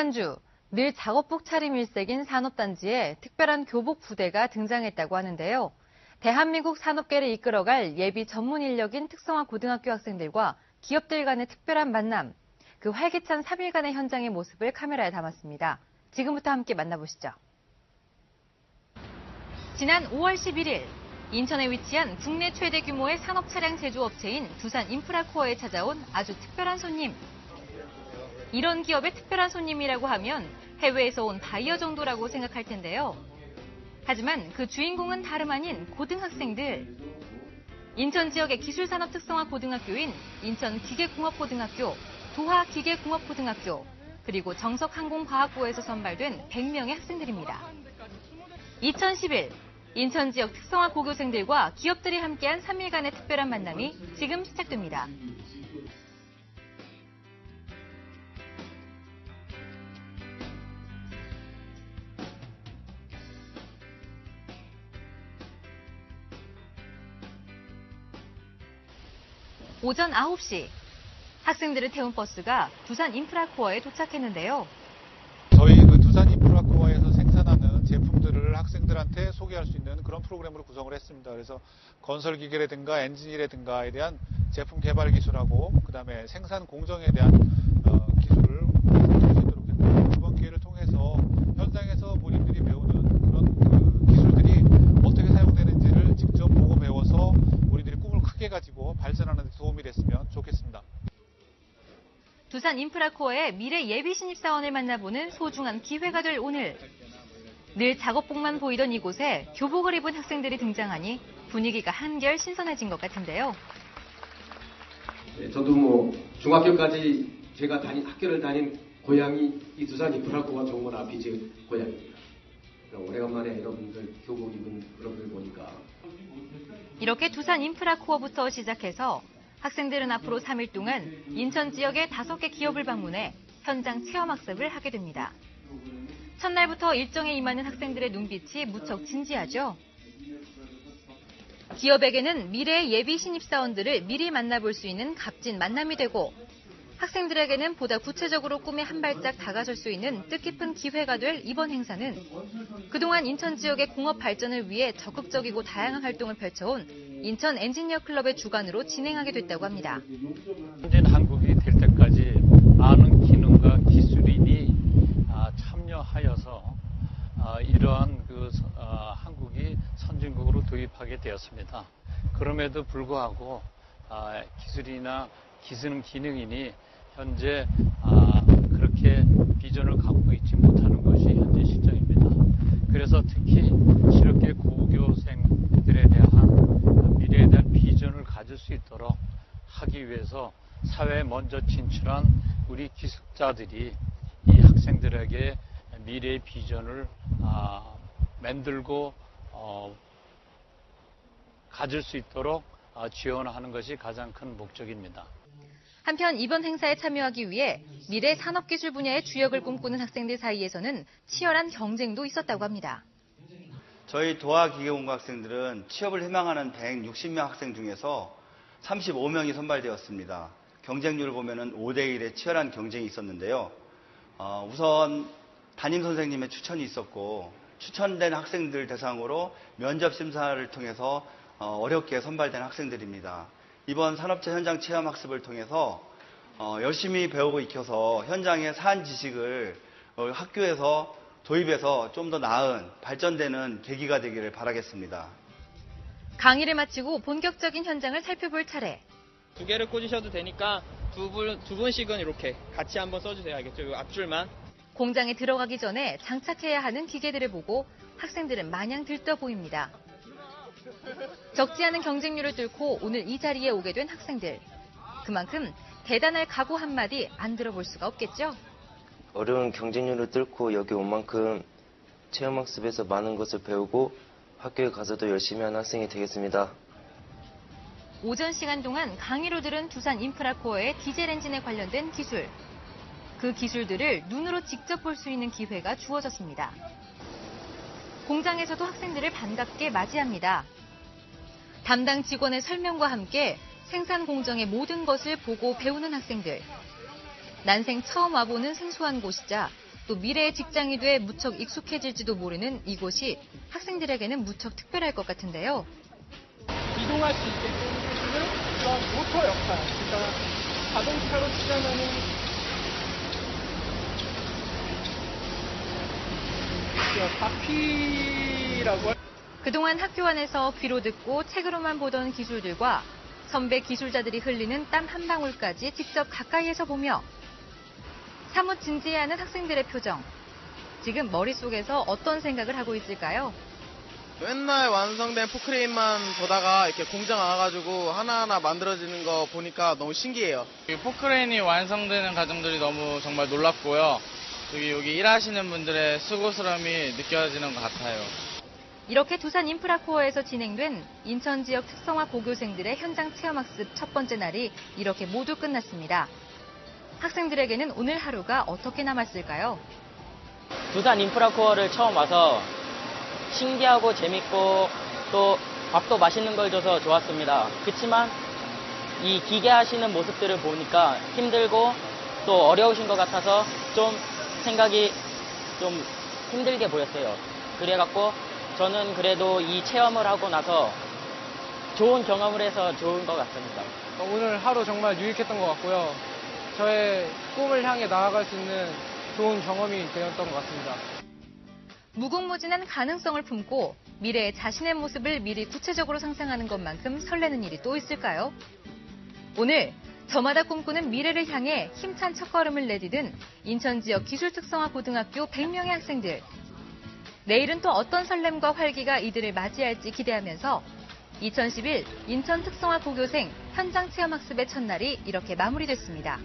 지난주 늘 작업복 차림 일색인 산업단지에 특별한 교복 부대가 등장했다고 하는데요. 대한민국 산업계를 이끌어갈 예비 전문 인력인 특성화 고등학교 학생들과 기업들 간의 특별한 만남, 그 활기찬 3일간의 현장의 모습을 카메라에 담았습니다. 지금부터 함께 만나보시죠. 지난 5월 11일 인천에 위치한 국내 최대 규모의 산업 차량 제조업체인 두산 인프라코어에 찾아온 아주 특별한 손님. 이런 기업의 특별한 손님이라고 하면 해외에서 온 바이어 정도라고 생각할 텐데요. 하지만 그 주인공은 다름 아닌 고등학생들. 인천 지역의 기술산업 특성화 고등학교인 인천 기계공업고등학교, 도하 기계공업고등학교, 그리고 정석항공과학부에서 선발된 100명의 학생들입니다. 2011 인천 지역 특성화 고교생들과 기업들이 함께한 3일간의 특별한 만남이 지금 시작됩니다. 오전 9시 학생들을 태운 버스가 두산 인프라코어에 도착했는데요. 저희 그 두산 인프라코어에서 생산하는 제품들을 학생들한테 소개할 수 있는 그런 프로그램으로 구성을 했습니다. 그래서 건설 기계라든가 엔진이라든가에 대한 제품 개발 기술하고 그다음에 생산 공정에 대한 어, 기술을 가르칠 수 있도록 했고 이번 기회를 통해서 본인들이 배우는 그런 그 기술들이 어떻게 사용되는지를 직접 보고 배워서 우리들이 꿈을 크게 가지고 발전하는 데 도움이 됐으면 좋겠습니다. 두산 인프라코어의 미래 예비 신입사원을 만나보는 소중한 기회가 될 오늘. 늘 작업복만 보이던 이곳에 교복을 입은 학생들이 등장하니 분위기가 한결 신선해진 것 같은데요. 네, 저도 뭐 중학교까지 제가 다닌 학교를 다닌 고향이 이 두산 인프라코어 정문 앞이 제 고향입니다. 오래간만에 여러분들 교복 입은 여러분들 보니까 이렇게 두산 인프라코어부터 시작해서 학생들은 앞으로 3일 동안 인천 지역의 5개 기업을 방문해 현장 체험학습을 하게 됩니다. 첫날부터 일정에 임하는 학생들의 눈빛이 무척 진지하죠. 기업에게는 미래의 예비 신입사원들을 미리 만나볼 수 있는 값진 만남이 되고 학생들에게는 보다 구체적으로 꿈에 한 발짝 다가설 수 있는 뜻깊은 기회가 될 이번 행사는 그동안 인천 지역의 공업 발전을 위해 적극적이고 다양한 활동을 펼쳐온 인천 엔지니어 클럽의 주관으로 진행하게 됐다고 합니다. 현진 한국이 될 때까지 많은 기능과 기술인이 아, 참여하여서 아, 이러한 그 서- 아, 한국이 선진국으로 도입하게 되었습니다. 그럼에도 불구하고 아, 기술이나 기능 기능인이 현재 아, 그렇게 비전을 갖고 있지 못하는 것이 현재. 그래서 특히 이렇게 고교생들에 대한 미래에 대한 비전을 가질 수 있도록 하기 위해서 사회에 먼저 진출한 우리 기숙자들이 이 학생들에게 미래의 비전을 아, 만들고 어, 가질 수 있도록 아, 지원하는 것이 가장 큰 목적입니다. 한편 이번 행사에 참여하기 위해 미래 산업기술 분야의 주역을 꿈꾸는 학생들 사이에서는 치열한 경쟁도 있었다고 합니다. 저희 도하기계공고 학생들은 취업을 희망하는 160명 학생 중에서 35명이 선발되었습니다. 경쟁률을 보면 5대1의 치열한 경쟁이 있었는데요. 어, 우선 담임 선생님의 추천이 있었고 추천된 학생들 대상으로 면접 심사를 통해서 어, 어렵게 선발된 학생들입니다. 이번 산업체 현장 체험 학습을 통해서 어, 열심히 배우고 익혀서 현장의 사안 지식을 어, 학교에서 도입해서 좀 더 나은 발전되는 계기가 되기를 바라겠습니다. 강의를 마치고 본격적인 현장을 살펴볼 차례. 두 개를 꽂으셔도 되니까 두 분, 두 분씩은 이렇게 같이 한번 써주세요. 알겠죠? 이 앞줄만. 공장에 들어가기 전에 장착해야 하는 기계들을 보고 학생들은 마냥 들떠 보입니다. 적지 않은 경쟁률을 뚫고 오늘 이 자리에 오게 된 학생들. 그만큼 대단할 각오 한마디 안 들어볼 수가 없겠죠? 어려운 경쟁률을 뚫고 여기 온 만큼 체험학습에서 많은 것을 배우고 학교에 가서도 열심히 하는 학생이 되겠습니다. 오전 시간 동안 강의로 들은 두산 인프라코어의 디젤 엔진에 관련된 기술. 그 기술들을 눈으로 직접 볼 수 있는 기회가 주어졌습니다. 공장에서도 학생들을 반갑게 맞이합니다. 담당 직원의 설명과 함께 생산 공정의 모든 것을 보고 배우는 학생들. 난생 처음 와보는 생소한 곳이자 또 미래의 직장이 돼 무척 익숙해질지도 모르는 이곳이 학생들에게는 무척 특별할 것 같은데요. 이동할 수 있게끔 해주는 그런 모터 역할. 그러니까 자동차로 치자면은 바퀴라고 할 그동안 학교 안에서 귀로 듣고 책으로만 보던 기술들과 선배 기술자들이 흘리는 땀 한 방울까지 직접 가까이에서 보며 사뭇 진지해하는 학생들의 표정. 지금 머릿속에서 어떤 생각을 하고 있을까요? 맨날 완성된 포크레인만 보다가 이렇게 공장 와가지고 하나하나 만들어지는 거 보니까 너무 신기해요. 이 포크레인이 완성되는 과정들이 너무 정말 놀랍고요. 여기, 여기 일하시는 분들의 수고스러움이 느껴지는 것 같아요. 이렇게 두산 인프라코어에서 진행된 인천 지역 특성화 고교생들의 현장 체험학습 첫 번째 날이 이렇게 모두 끝났습니다. 학생들에게는 오늘 하루가 어떻게 남았을까요? 두산 인프라코어를 처음 와서 신기하고 재밌고 또 밥도 맛있는 걸 줘서 좋았습니다. 그렇지만 이 기계 하시는 모습들을 보니까 힘들고 또 어려우신 것 같아서 좀 생각이 좀 힘들게 보였어요. 그래갖고 저는 그래도 이 체험을 하고 나서 좋은 경험을 해서 좋은 것 같습니다. 오늘 하루 정말 유익했던 것 같고요. 저의 꿈을 향해 나아갈 수 있는 좋은 경험이 되었던 것 같습니다. 무궁무진한 가능성을 품고 미래의 자신의 모습을 미리 구체적으로 상상하는 것만큼 설레는 일이 또 있을까요? 오늘 저마다 꿈꾸는 미래를 향해 힘찬 첫걸음을 내디딘 인천 지역 기술특성화 고등학교 100명의 학생들. 내일은 또 어떤 설렘과 활기가 이들을 맞이할지 기대하면서 2011 인천 특성화 고교생 현장 체험 학습의 첫날이 이렇게 마무리됐습니다.